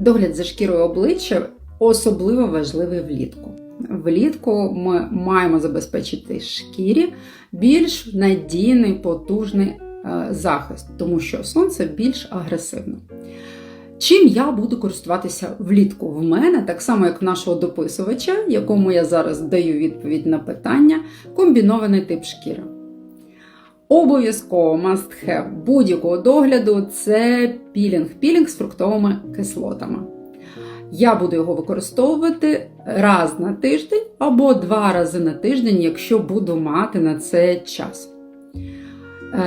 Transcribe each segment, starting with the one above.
Догляд за шкірою обличчя особливо важливий влітку. Влітку ми маємо забезпечити шкірі більш надійний потужний е, захист, тому що сонце більш агресивне. Чим я буду користуватися влітку? В мене, так само як в нашого дописувача, якому я зараз даю відповідь на питання, комбінований тип шкіри. Обов'язково must have будь-якого догляду це пілінг. Пілінг з фруктовими кислотами. Я буду його використовувати раз на тиждень або два рази на тиждень, якщо буду мати на це час.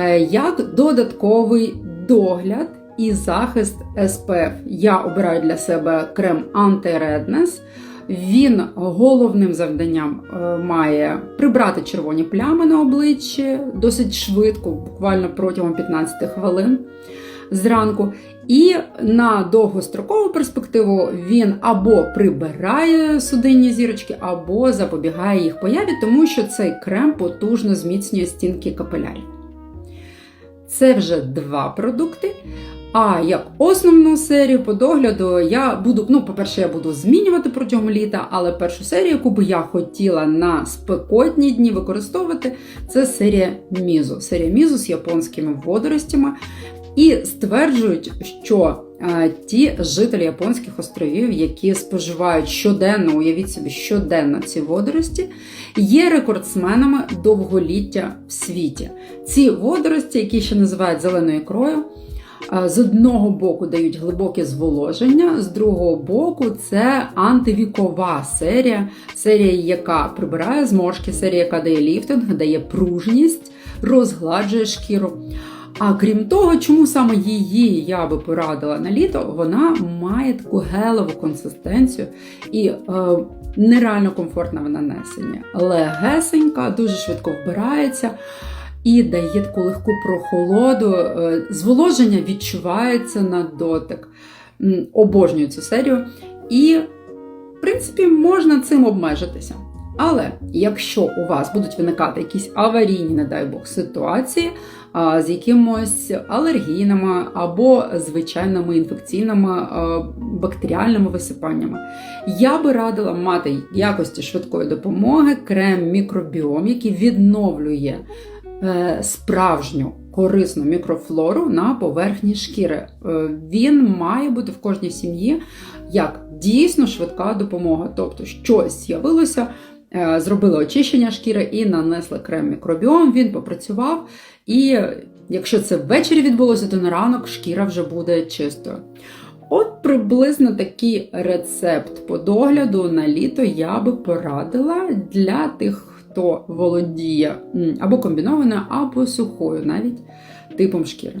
Е, Як додатковий догляд і захист SPF, я обираю для себе крем Anti-Redness. Він головним завданням е, має прибрати червоні плями на обличчі досить швидко, буквально протягом 15 хвилин зранку. І на довгострокову перспективу він або прибирає судинні зірочки, або запобігає їх появі, тому що цей крем потужно зміцнює стінки капілярів. Це вже два продукти. А як основну серію по догляду я буду, ну, по-перше, я буду змінювати протягом літа, але першу серію, яку би я хотіла на спекотні дні використовувати, це серія Мізу. Серія Мізу з японськими водоростями. І стверджують, що е, ті жителі японських островів, які споживають щоденно, уявіть собі, щоденно ці водорості, є рекордсменами довголіття в світі. Ці водорості, які ще називають зеленою ікрою, з одного боку дають глибоке зволоження, з другого боку, це антивікова серія, серія, яка прибирає зморшки, серія, яка дає ліфтинг, дає пружність, розгладжує шкіру. А крім того, чому саме її я би порадила на літо, вона має таку гелеву консистенцію і е, нереально комфортна в нанесенні. Легесенька, дуже швидко вбирається і дає таку легку прохолоду. Е, зволоження відчувається на дотик. Обожнюю цю серію. І, в принципі, можна цим обмежитися. Але якщо у вас будуть виникати якісь аварійні, не дай Бог, ситуації з якимось алергійними або звичайними інфекційними бактеріальними висипаннями, я би радила мати якості швидкої допомоги крем мікробіом, який відновлює е, справжню корисну мікрофлору на поверхні шкіри. Е, Він має бути в кожній сім'ї як дійсно швидка допомога. Тобто, щось з'явилося, е, зробили очищення шкіри і нанесли крем мікробіом, він попрацював. І якщо це ввечері відбулося, то на ранок шкіра вже буде чистою. От приблизно такий рецепт по догляду на літо я би порадила для тих, хто володіє або комбінованою, або сухою навіть типом шкіри.